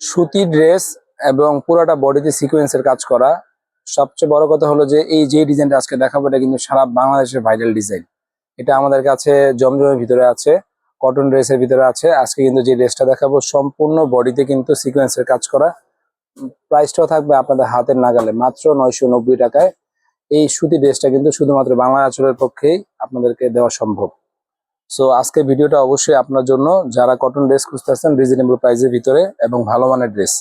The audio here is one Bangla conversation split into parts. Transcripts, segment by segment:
সুতি ড্রেস এবং পুরাটা বডিতে সিকোয়েন্সের কাজ করা। সবচেয়ে বড় কথা হলো যে, এই যে ডিজাইনটা আজকে দেখাবো, এটা কিন্তু সারা বাংলাদেশের ভাইরাল ডিজাইন এটা আমাদের কাছে জমজমের ভিতরে আছে কটন ড্রেসের ভিতরে আছে। আজকে কিন্তু যে ড্রেসটা দেখাবো, সম্পূর্ণ বডিতে কিন্তু সিকোয়েন্সের কাজ করা। প্রাইসটাও থাকবে আপনাদের হাতের নাগালে, মাত্র নয়শো নব্বই টাকায়। এই সুতি ড্রেসটা কিন্তু শুধুমাত্র বাংলা আচরের পক্ষেই আপনাদেরকে দেওয়া সম্ভব। সো আজকে ভিডিওটা অবশ্যই আপনার জন্য। যারা কটন ড্রেস খুঁজতেছেন রিজনেবল প্রাইসের ভিতরে এবং ভালো মানের ড্রেস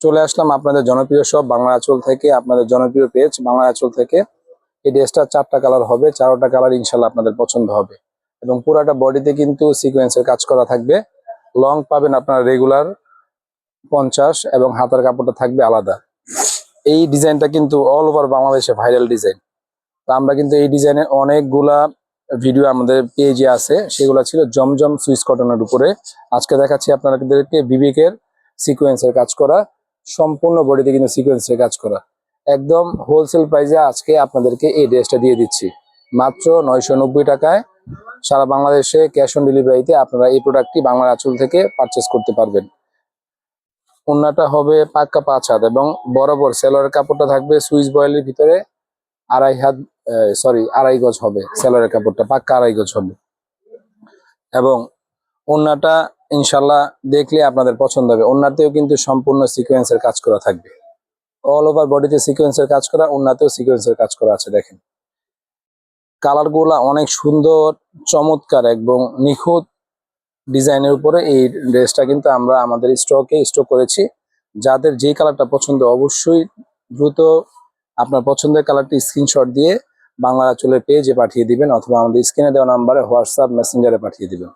চলে আসলাম আপনাদের জনপ্রিয় সব বাংলা আঁচল থেকে আপনাদের জনপ্রিয় পেজ বাংলা আঁচল থেকে। এই ড্রেসটা চারটা কালার হবে, চারোটা কালার ইনশাল্লাহ আপনাদের পছন্দ হবে। এবং পুরাটা বডিতে কিন্তু সিকোয়েন্সের কাজ করা থাকবে। লং পাবেন আপনারা রেগুলার পঞ্চাশ এবং হাতার কাপড়টা থাকবে আলাদা। এই ডিজাইনটা কিন্তু অল ওভার বাংলাদেশে ভাইরাল ডিজাইন তো আমরা কিন্তু এই ডিজাইনের অনেকগুলা ভিডিও আমাদের পেজে আছে, সেগুলো ছিল জমজম সুইচ কটনের উপরে। আজকে দেখাচ্ছি আপনাদেরকে বিবেকের সিকোয়েন্সের কাজ করা, সম্পূর্ণ বডিতে কিন্তু সিকোয়েন্সের কাজ করা। একদম হোলসেল প্রাইসে আজকে আপনাদেরকে এই ড্রেসটা দিয়ে দিচ্ছি। মাত্র নয়শো নব্বই টাকায় সারা বাংলাদেশে ক্যাশ অন ডেলিভারিতে আপনারা এই প্রোডাক্টটি বাংলার আঁচল থেকে পারচেস করতে পারবেন। ওন্নাটা হবে পাক্কা পাঁচ হাত এবং বরাবর সেলোয়ারের কাপড়টা থাকবে সুইচ বয়েলের ভিতরে আড়াই হাত সরি আড়াই গজ হবে সেলোয়ারের কাপড়টা, পাক্কা আড়াই গজ হবে। এবং ওন্নাটা ইনশাল্লাহ দেখলে আপনাদের পছন্দ হবে। ওন্নাতেও কিন্তু সম্পূর্ণ সিকোয়েন্সের কাজ করা থাকবে। অল ওভার বডিতে সিকোয়েন্সের কাজ করা ওন্নাতেও সিকোয়েন্সের কাজ করা আছে, দেখেন। কালারগুলা অনেক সুন্দর, চমৎকার এবং নিখুঁত ডিজাইনের উপরে এই ড্রেসটা কিন্তু আমরা আমাদের স্টকে স্টক করেছি। যাদের যেই কালারটা পছন্দ, অবশ্যই দ্রুত আপনার পছন্দের কালারটি স্ক্রিনশট দিয়ে বাংলা চলে পেজে পাঠিয়ে দিবেন অথবা আমাদের স্ক্রিনে দেওয়া নাম্বারে হোয়াটসঅ্যাপ মেসেঞ্জারে পাঠিয়ে দিবেন।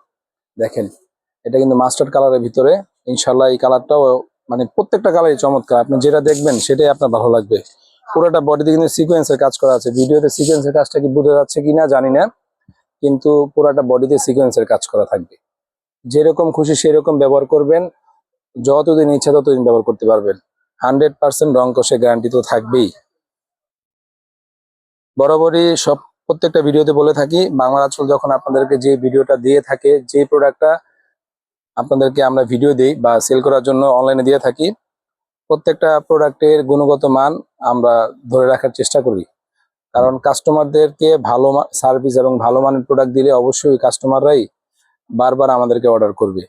দেখেন, এটা কিন্তু মাস্টার্ড কালারের ভিতরে। ইনশাল্লাহ এই কালারটাও মানে প্রত্যেকটা কালারই চমৎকার। আপনি যেটা দেখবেন সেটাই আপনার ভালো লাগবে। পুরোটা বডিতে কিন্তু সিকোয়েন্সের কাজ করা আছে। ভিডিওতে সিকোয়েন্সের কাজটা কি বোঝা যাচ্ছে কিনা জানি না, কিন্তু পুরোটা বডিতে সিকোয়েন্সের কাজ করা থাকবে। যেরকম খুশি সেরকম ব্যবহার করবেন, যতদিন ইচ্ছা ততদিন ব্যবহার করতে পারবেন। হান্ড্রেড পার্সেন্ট রং কষে গ্যারান্টি তো থাকবেই। বরাবরই সব প্রত্যেকটা ভিডিওতে বলে থাকি, বাংলা আঁচল যখন আপনাদেরকে যে ভিডিওটা দিয়ে থাকে, যে প্রোডাক্টটা আপনাদেরকে আমরা ভিডিও দিই বা সেল করার জন্য অনলাইনে দিয়ে থাকি, প্রত্যেকটা প্রোডাক্টের গুণগত মান আমরা ধরে রাখার চেষ্টা করি। কারণ কাস্টমারদেরকে ভালো সার্ভিস এবং ভালো মানের প্রোডাক্ট দিলে অবশ্যই কাস্টমাররাই বারবার আমাদেরকে অর্ডার করবে।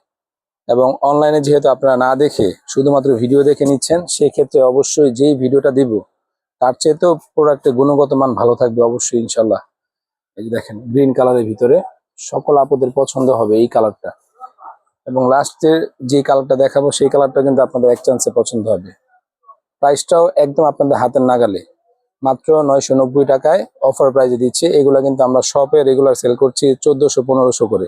এবং অনলাইনে যেহেতু আপনারা না দেখে শুধুমাত্র ভিডিও দেখে নিচ্ছেন, সেক্ষেত্রে অবশ্যই যেই ভিডিওটা দিব তার চেয়েতেও প্রোডাক্টের গুণগত মান ভালো থাকবে অবশ্যই ইনশাল্লাহ এই যে দেখেন গ্রিন কালারের ভিতরে সকল আপদের পছন্দ হবে এই কালারটা এবং লাস্টের যে কালারটা দেখাবো, সেই কালারটা কিন্তু আপনাদের এক চান্সে পছন্দ হবে। প্রাইসটাও একদম আপনাদের হাতের নাগালে। মাত্র নয়শো নব্বই টাকায় অফার প্রাইজে দিচ্ছে। এগুলো কিন্তু আমরা শপে রেগুলার সেল করছি চোদ্দশো, পনেরোশো করে।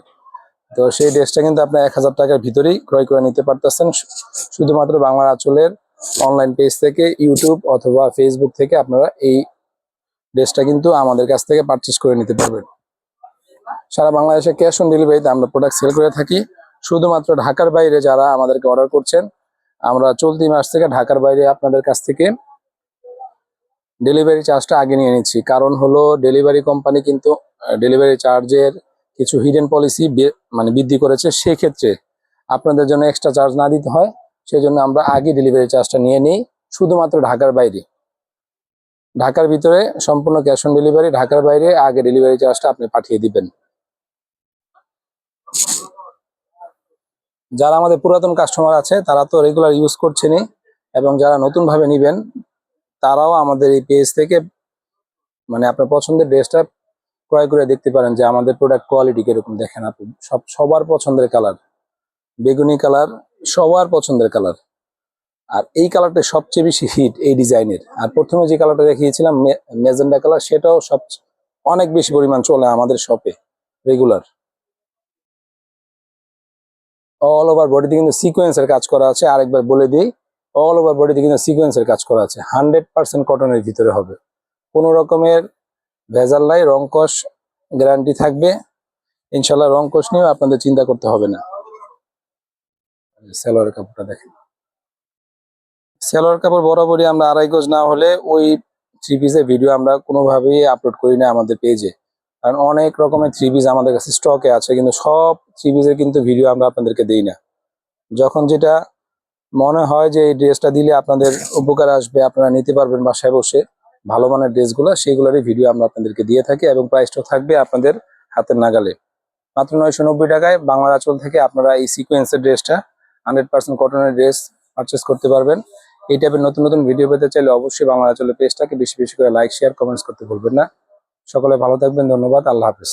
তো সেই ড্রেসটা কিন্তু আপনার এক হাজার টাকার ভিতরেই ক্রয় করে নিতে পারতেছেন। শুধুমাত্র বাংলার আঁচলের অনলাইন পেজ থেকে ইউটিউব অথবা ফেসবুক থেকে আপনারা এই ড্রেসটা কিন্তু আমাদের কাছ থেকে পারচেস করে নিতে পারবেন। সারা বাংলাদেশে ক্যাশ অন ডেলিভারিতে আমরা প্রোডাক্ট সেল করে থাকি। শুধুমাত্র ঢাকার বাইরে যারা আমাদেরকে অর্ডার করছেন, আমরা চলতি মাস থেকে ঢাকার বাইরে আপনাদের কাছ থেকে ডেলিভারি চার্জটা আগে নিয়ে নিচ্ছি। কারণ হলো ডেলিভারি কোম্পানি কিন্তু ডেলিভারি চার্জের কিছু হিডেন পলিসি মানে বৃদ্ধি করেছে। সেক্ষেত্রে আপনাদের জন্য এক্সট্রা চার্জ না দিতে হয়। সেই জন্য আমরা আগে ডেলিভারি চার্জটা নিয়ে নিই, শুধুমাত্র ঢাকার বাইরে। ঢাকার ভিতরে সম্পূর্ণ ক্যাশ অন ডেলিভারি ঢাকার বাইরে আগে ডেলিভারি চার্জটা আপনি পাঠিয়ে দিবেন। যারা আমাদের পুরাতন কাস্টমার আছে, তারা তো রেগুলার ইউজ করছেনই, এবং যারা নতুন ভাবে নিবেন, তারাও আমাদের এই পেজ থেকে মানে আপনার পছন্দের ড্রেসটা ক্রয় করে দেখতে পারেন যে আমাদের প্রোডাক্ট কোয়ালিটি কীরকম দেখেন আপনি। সব, সবার পছন্দের কালার বেগুনি কালার সবার পছন্দের কালার আর এই কালারটা সবচেয়ে বেশি হিট এই ডিজাইনের আর প্রথমে যে কালারটা দেখিয়েছিলাম মেজেন্ডা কালার সেটাও সব, অনেক বেশি পরিমাণ চলে আমাদের শপে রেগুলার অল ওভার বডিতে কিন্তু সিকোয়েন্সের কাজ করা আছে। আরেকবার বলে দিই অল ওভার বডিতে কিন্তু সিকোয়েন্সের কাজ করা আছে। হান্ড্রেড পার্সেন্ট কটনের ভিতরে হবে। কোনো রকমের ভেজাল নাই রংকশ গ্যারান্টি থাকবে। ইনশাল্লাহ রংকশ নিয়েও আপনাদের চিন্তা করতে হবে না। সেলোয়ার কাপড়টা দেখেন। সেলোয়ার কাপড় বরাবরই আমরা আড়াই গজ না হলে ওই থ্রি পিসের ভিডিও আমরা কোনোভাবেই আপলোড করি না আমাদের পেজে কারণ অনেক রকমের থ্রি পিস আমাদের কাছে স্টকে আছে, কিন্তু সব থ্রি পিসের কিন্তু ভিডিও আমরা আপনাদেরকে দিই না। যখন যেটা মনে হয় যে এই ড্রেসটা দিলে আপনাদের উপকার আসবে, আপনারা নিতে পারবেন বাসায় বসে, ভালো মানের ড্রেসগুলো সেইগুলোরই ভিডিও আমরা আপনাদেরকে দিয়ে থাকি এবং প্রাইসটা থাকবে আপনাদের হাতের নাগালে। মাত্র নয়শো নব্বই টাকায় বাংলা আঁচল থেকে আপনারা এই সিকোয়েন্সের ড্রেসটা হান্ড্রেড পার্সেন্ট কটনের ড্রেস পারচেস করতে পারবেন। এই টাইপের নতুন নতুন ভিডিও পেতে চাইলে অবশ্যই বাংলা চলে পেজটাকে বেশি বেশি করে লাইক শেয়ার কমেন্টস করতে ভুলবেন না। সকলে ভালো থাকবেন, ধন্যবাদ, আল্লাহ হাফিজ।